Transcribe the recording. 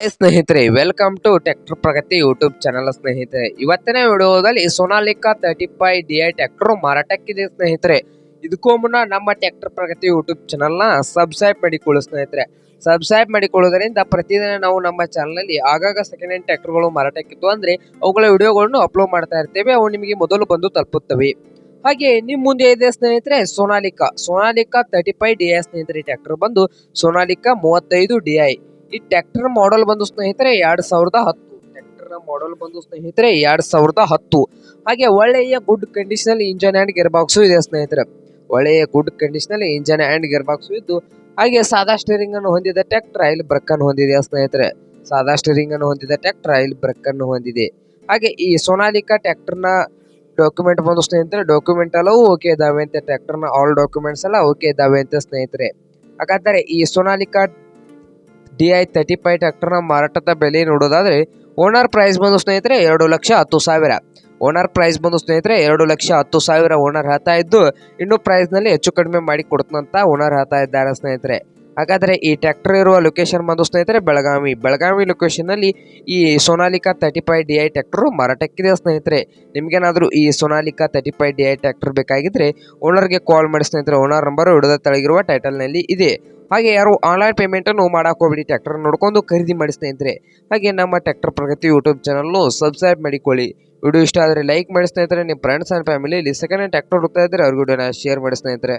ಸ್ನೇಹಿತರೆ welcome to tractor Pragati YouTube channel ಸ್ನೇಹಿತರೆ. ಇವತ್ತಿನ ವಿಡಿಯೋದಲ್ಲಿ Sonalika thirty five D I tractor ಮಾರಾಟಕ್ಕಿದೆ ಸ್ನೇಹಿತರೆ. ಇದಕ್ಕೂ ಮುನ್ನ ನಮ್ಮ ಟ್ಯಾಕ್ಟರ್ ಪ್ರಗತಿ ಯೂಟ್ಯೂಬ್ ಚಾನಲ್ನ ಸಬ್ಸ್ಕ್ರೈಬ್ ಮಾಡಿಕೊಳ್ಳಿ ಸ್ನೇಹಿತರೆ. ಸಬ್ಸ್ಕ್ರೈಬ್ ಮಾಡಿಕೊಳ್ಳೋದ್ರಿಂದ ಪ್ರತಿದಿನ ನಾವು ನಮ್ಮ ಚಾನಲಲ್ಲಿ ಆಗಾಗ ಸೆಕೆಂಡ್ ಹ್ಯಾಂಡ್ ಟ್ರ್ಯಾಕ್ಟರ್ಗಳು ಮಾರಾಟಕ್ಕಿತ್ತು ಅಂದರೆ ಅವುಗಳ ವಿಡಿಯೋಗಳನ್ನು ಅಪ್ಲೋಡ್ ಮಾಡ್ತಾ ಇರ್ತೇವೆ, ಅವು ನಿಮಗೆ ಮೊದಲು ಬಂದು ತಲುಪುತ್ತವೆ. ಹಾಗೆ ನಿಮ್ಮ ಮುಂದೆ ಇದೆ ಸ್ನೇಹಿತರೆ Sonalika Sonalika thirty five D I ಸ್ನೇಹಿತರೆ ಟ್ರ್ಯಾಕ್ಟರ್ ಬಂದು ಸೋನಾಲಿಕಾ ಮೂವತ್ತೈದು ಡಿ ಐ ಈ ಟ್ರ್ಯಾಕ್ಟರ್ ಮಾಡೆಲ್ ಬಂದು ಸ್ನೇಹಿತರೆ ಎರಡ್ ಸಾವಿರದ ಹತ್ತು. ಮಾಡೆಲ್ ಬಂದು ಸ್ನೇಹಿತರೆ ಎರಡ್ ಸಾವಿರದ ಹತ್ತು. ಹಾಗೆ ಒಳ್ಳೆಯ good condition engine and gear box ಇದೆ ಸ್ನೇಹಿತರೆ. ಒಳ್ಳೆಯ good condition engine and gear box ಇದ್ದು, ಹಾಗೆ ಸಾದಾ ಸ್ಟೇರಿಂಗ್ ಅನ್ನು ಹೊಂದಿದ ಟ್ರ್ಯಾಕ್ಟರ್ ಆಯಿಲ್ ಬ್ರಕ್ ಅನ್ನು ಹೊಂದಿದೆ ಸ್ನೇಹಿತರೆ. ಸಾದಾ ಸ್ಟೇರಿಂಗ್ ಅನ್ನು ಹೊಂದಿದ ಟ್ರ್ಯಾಕ್ಟರ್ ಆಯಿಲ್ ಬ್ರಕ್ ಅನ್ನು ಹೊಂದಿದೆ. ಹಾಗೆ ಈ ಸೋನಾಲಿಕಾ ಟ್ರ್ಯಾಕ್ಟರ್ನ ಡಾಕ್ಯುಮೆಂಟ್ ಬಂದು ಸ್ನೇಹಿತರೆ ಡಾಕ್ಯುಮೆಂಟ್ ಎಲ್ಲವೂ ಓಕೆ ಇದಾವೆ ಅಂತ ಟ್ರ್ಯಾಕ್ಟರ್ನ ಆಲ್ ಡಾಕ್ಯುಮೆಂಟ್ಸ್ ಎಲ್ಲ ಓಕೆ ಇದಾವೆ ಅಂತ ಸ್ನೇಹಿತರೆ. ಹಾಗಾದರೆ ಈ Sonalika D I thirty five ಟ್ರ್ಯಾಕ್ಟರ್ನ ಮಾರಾಟದ ಬೆಲೆ ನೋಡೋದಾದರೆ, ಓನರ್ ಪ್ರೈಸ್ ಬಂದು ಸ್ನೇಹಿತರೆ ಎರಡು ಲಕ್ಷ ಹತ್ತು ಸಾವಿರ. ಓನರ್ ಪ್ರೈಸ್ ಬಂದು ಸ್ನೇಹಿತರೆ ಎರಡು ಲಕ್ಷ ಹತ್ತು ಸಾವಿರ ಓನರ್ ಹೇಳ್ತಾ ಇದ್ದು, ಇನ್ನು ಪ್ರೈಸ್ನಲ್ಲಿ ಹೆಚ್ಚು ಕಡಿಮೆ ಮಾಡಿ ಕೊಡ್ತಂತ ಓನರ್ ಹೇಳ್ತಾ ಇದ್ದಾರೆ ಸ್ನೇಹಿತರೆ. ಹಾಗಾದರೆ ಈ ಟ್ರ್ಯಾಕ್ಟರ್ ಇರುವ ಲೊಕೇಶನ್ ಬಂದು ಸ್ನೇಹಿತರೆ, ಬೆಳಗಾವಿ. ಬೆಳಗಾವಿ ಲೊಕೇಶನ್ನಲ್ಲಿ ಈ Sonalika thirty five D I tractor ಮಾರಾಟಕ್ಕಿದೆ ಸ್ನೇಹಿತರೆ. ನಿಮಗೇನಾದರೂ ಈ Sonalika thirty five D I tractor ಬೇಕಾಗಿದ್ದರೆ ಓನರ್ಗೆ ಕಾಲ್ ಮಾಡಿ ಸ್ನೇಹಿತರೆ. ಓನರ್ ನಂಬರ್ ಹಿಡಿದ ತೆಳಗಿರುವ ಟೈಟಲ್ನಲ್ಲಿ ಇದೆ. ಹಾಗೆ ಯಾರು ಆನ್ಲೈನ್ ಪೇಮೆಂಟನ್ನು ಮಾಡಕ್ಕೆ ಹೋಗ್ಬಿಡಿ ಟ್ಯಾಕ್ಟರ್ ನೋಡ್ಕೊಂಡು ಖರೀದಿ ಮಾಡಿ ಸ್ನೇಹಿತರೆ. ಹಾಗೆ ನಮ್ಮ ಟ್ಯಾಕ್ಟರ್ ಪ್ರಗತಿ ಯೂಟ್ಯೂಬ್ ಚಾನಲ್ನು ಸಬ್ಸ್ಕ್ರೈಬ್ ಮಾಡಿಕೊಳ್ಳಿ. ವಿಡಿಯೋ ಇಷ್ಟ ಆದರೆ ಲೈಕ್ ಮಾಡಿ ಸ್ನೇಹಿತರೆ. ನಿಮ್ಮ ಫ್ರೆಂಡ್ಸ್ ಆ್ಯಂಡ್ ಫ್ಯಾಮಿಲಿಯಲ್ಲಿ ಸೆಕೆಂಡ್ ಹ್ಯಾಂಡ್ ಟ್ಯಾಕ್ಟರ್ ಹುಡುಕ್ತಾ ಇದ್ದರೆ ಅವ್ರಿಗೆ ಶೇರ್ ಮಾಡಿ ಸ್ನೇಹಿತರೆ.